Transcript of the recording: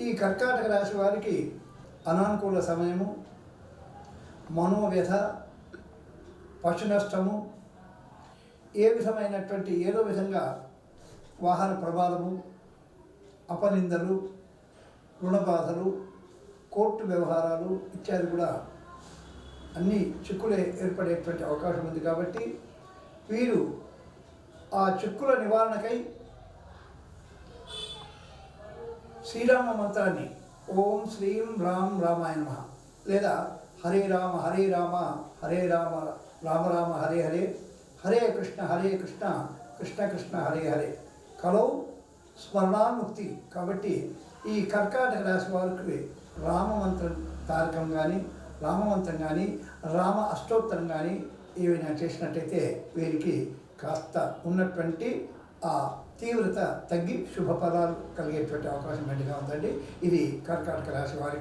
ఈ కర్కాటక రాశి వారికి అనానుకూల సమయము మనోవ్యధ పశు నష్టము ఏ విధమైనటువంటి ఏదో విధంగా వాహన ప్రమాదము అపనిందలు రుణబాధలు కోర్టు వ్యవహారాలు ఇత్యాది కూడా అన్ని చిక్కులే ఏర్పడేటువంటి అవకాశం ఉంది కాబట్టి వీరు ఆ చిక్కుల నివారణకై శ్రీరామ మంత్రాన్ని ఓం శ్రీం రామ్ రామాయ లేదా హరే రామ హరే రామ హరే రామ రామ రామ హరే హరే హరే కృష్ణ హరే కృష్ణ కృష్ణ కృష్ణ హరే హరే. కలౌ స్మరణాముక్తి కాబట్టి ఈ కర్కాటక రాశి వారికి రామమంత్రం తారకం కానీ రామమంత్రం కానీ రామ అష్టోత్తరం కానీ ఏవైనా చేసినట్టయితే వీరికి కాస్త ఉన్నటువంటి ఆ తీవ్రత తగ్గి శుభఫలాలు కలిగేటువంటి అవకాశం మెండుగా ఉందండి. ఇది కర్కాటక రాశి వారికి